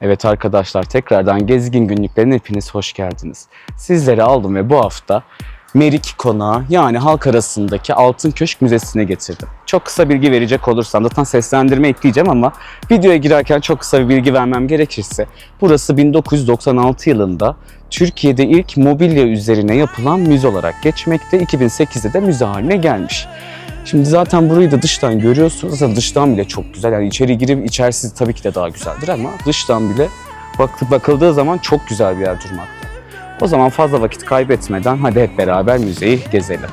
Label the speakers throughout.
Speaker 1: Evet arkadaşlar tekrardan Gezgin Günlüklerine hepiniz hoş geldiniz. Sizleri aldım ve bu hafta Merik Konağı yani halk arasındaki Altın Köşk Müzesi'ne getirdim. Çok kısa bilgi verecek olursam zaten seslendirme ekleyeceğim ama videoya girerken çok kısa bir bilgi vermem gerekirse burası 1996 yılında Türkiye'de ilk mobilya üzerine yapılan müze olarak geçmekte. 2008'de de müze haline gelmiş. Şimdi zaten burayı da dıştan görüyorsunuz. Zaten dıştan bile çok güzel. Yani içeri girip içerisi tabii ki de daha güzeldir ama dıştan bile bak bakıldığı zaman çok güzel bir yer durmakta. O zaman fazla vakit kaybetmeden hadi hep beraber müzeyi gezelim.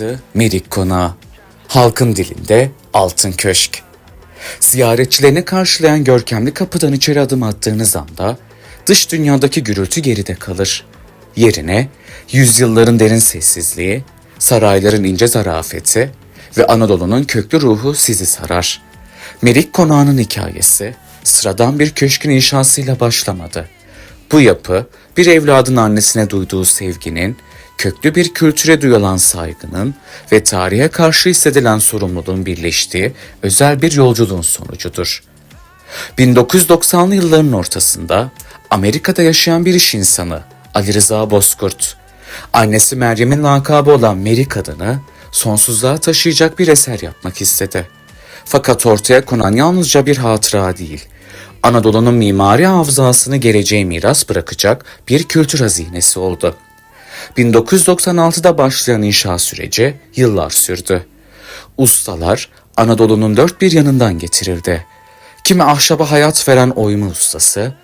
Speaker 2: Burası Merik Konağı. Halkın dilinde Altın Köşk. Ziyaretçilerini karşılayan görkemli kapıdan içeri adım attığınız anda dış dünyadaki gürültü geride kalır. Yerine yüzyılların derin sessizliği, sarayların ince zarafeti ve Anadolu'nun köklü ruhu sizi sarar. Merik Konağı'nın hikayesi sıradan bir köşkün inşasıyla başlamadı. Bu yapı bir evladın annesine duyduğu sevginin, köklü bir kültüre duyulan saygının ve tarihe karşı hissedilen sorumluluğun birleştiği özel bir yolculuğun sonucudur. 1990'lı yılların ortasında Amerika'da yaşayan bir iş insanı Ali Rıza Bozkurt, annesi Meryem'in lakabı olan Merik adını sonsuzluğa taşıyacak bir eser yapmak istedi. Fakat ortaya konan yalnızca bir hatıra değil, Anadolu'nun mimari hafızasını geleceğe miras bırakacak bir kültür hazinesi oldu. 1996'da başlayan inşa süreci yıllar sürdü. Ustalar Anadolu'nun dört bir yanından getirildi. Kimi ahşaba hayat veren oyma ustası,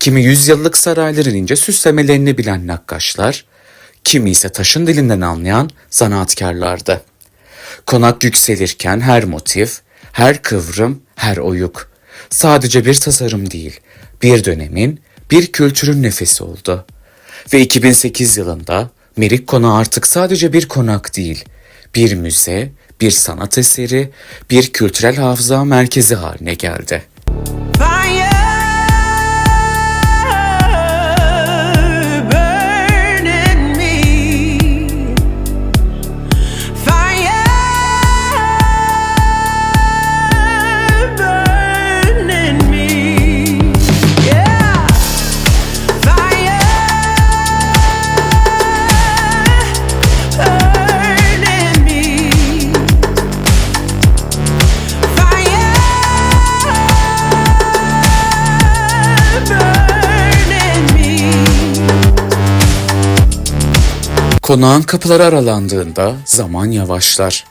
Speaker 2: kimi yüzyıllık sarayların ince süslemelerini bilen nakkaşlar, kimi ise taşın dilinden anlayan zanaatkarlardı. Konak yükselirken her motif, her kıvrım, her oyuk sadece bir tasarım değil, bir dönemin, bir kültürün nefesi oldu. Ve 2008 yılında Merik Konağı artık sadece bir konak değil, bir müze, bir sanat eseri, bir kültürel hafıza merkezi haline geldi. Konağın kapıları aralandığında zaman yavaşlar.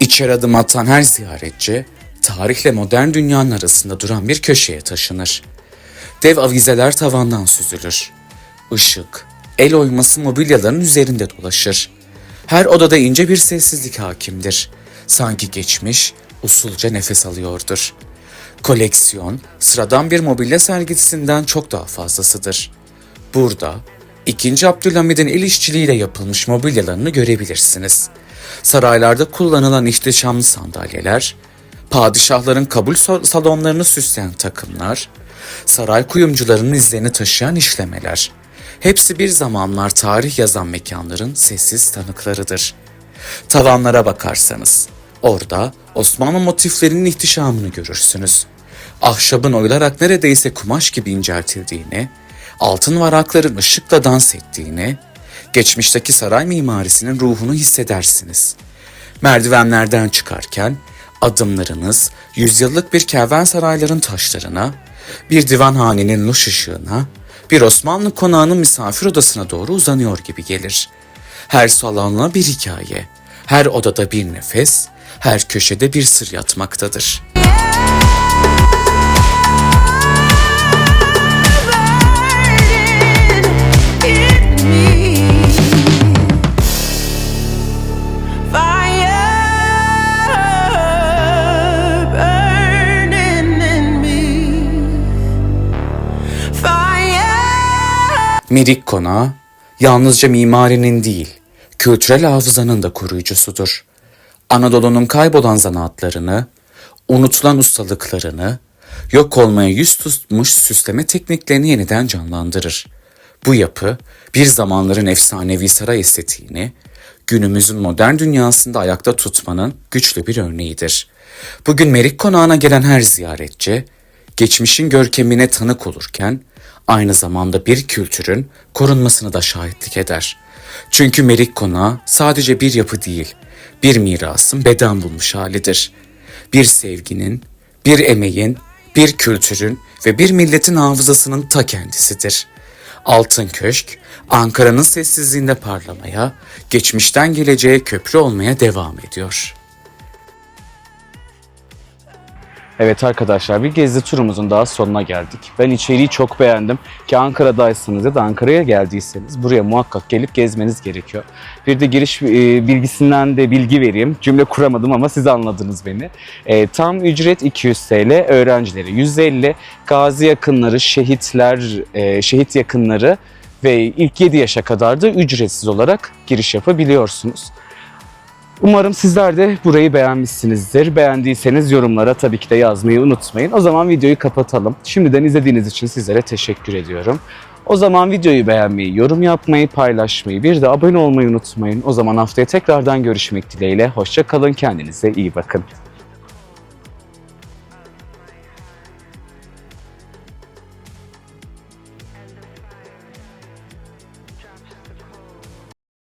Speaker 2: İçeri adım atan her ziyaretçi, tarihle modern dünyanın arasında duran bir köşeye taşınır. Dev avizeler tavandan süzülür. Işık, el oyması mobilyaların üzerinde dolaşır. Her odada ince bir sessizlik hakimdir. Sanki geçmiş, usulca nefes alıyordur. Koleksiyon, sıradan bir mobilya sergisinden çok daha fazlasıdır. Burada 2. Abdülhamid'in el işçiliğiyle yapılmış mobilyalarını görebilirsiniz. Saraylarda kullanılan ihtişamlı sandalyeler, padişahların kabul salonlarını süsleyen takımlar, saray kuyumcularının izlerini taşıyan işlemeler. Hepsi bir zamanlar tarih yazan mekanların sessiz tanıklarıdır. Tavanlara bakarsanız orada Osmanlı motiflerinin ihtişamını görürsünüz. Ahşabın oyularak neredeyse kumaş gibi inceltildiğini, altın varakların ışıkla dans ettiğini, geçmişteki saray mimarisinin ruhunu hissedersiniz. Merdivenlerden çıkarken adımlarınız yüzyıllık bir kervansarayların taşlarına, bir divanhanenin loş ışığına bir Osmanlı konağının misafir odasına doğru uzanıyor gibi gelir. Her salonla bir hikaye, her odada bir nefes, her köşede bir sır yatmaktadır. Merik Konağı yalnızca mimarinin değil, kültürel hafızanın da koruyucusudur. Anadolu'nun kaybolan zanaatlarını, unutulan ustalıklarını, yok olmaya yüz tutmuş süsleme tekniklerini yeniden canlandırır. Bu yapı bir zamanların efsanevi saray estetiğini, günümüzün modern dünyasında ayakta tutmanın güçlü bir örneğidir. Bugün Merik Konağı'na gelen her ziyaretçi, geçmişin görkemine tanık olurken, aynı zamanda bir kültürün korunmasını da şahitlik eder. Çünkü Merik Konağı sadece bir yapı değil, bir mirasın beden bulmuş halidir. Bir sevginin, bir emeğin, bir kültürün ve bir milletin hafızasının ta kendisidir. Altın Köşk, Ankara'nın sessizliğinde parlamaya, geçmişten geleceğe köprü olmaya devam ediyor.
Speaker 1: Evet arkadaşlar bir gezi turumuzun daha sonuna geldik. Ben içeriği çok beğendim ki Ankara'daysanız ya da Ankara'ya geldiyseniz buraya muhakkak gelip gezmeniz gerekiyor. Bir de giriş e, bilgisinden de bilgi vereyim. Cümle kuramadım ama siz anladınız beni. E, tam ücret 200 TL, öğrencileri 150, gazi yakınları, şehitler, e, şehit yakınları ve ilk 7 yaşa kadar da ücretsiz olarak giriş yapabiliyorsunuz. Umarım sizler de burayı beğenmişsinizdir. Beğendiyseniz yorumlara tabii ki de yazmayı unutmayın. O zaman videoyu kapatalım. Şimdiden izlediğiniz için sizlere teşekkür ediyorum. O zaman videoyu beğenmeyi, yorum yapmayı, paylaşmayı, bir de abone olmayı unutmayın. O zaman haftaya tekrardan görüşmek dileğiyle. Hoşça kalın, kendinize iyi bakın.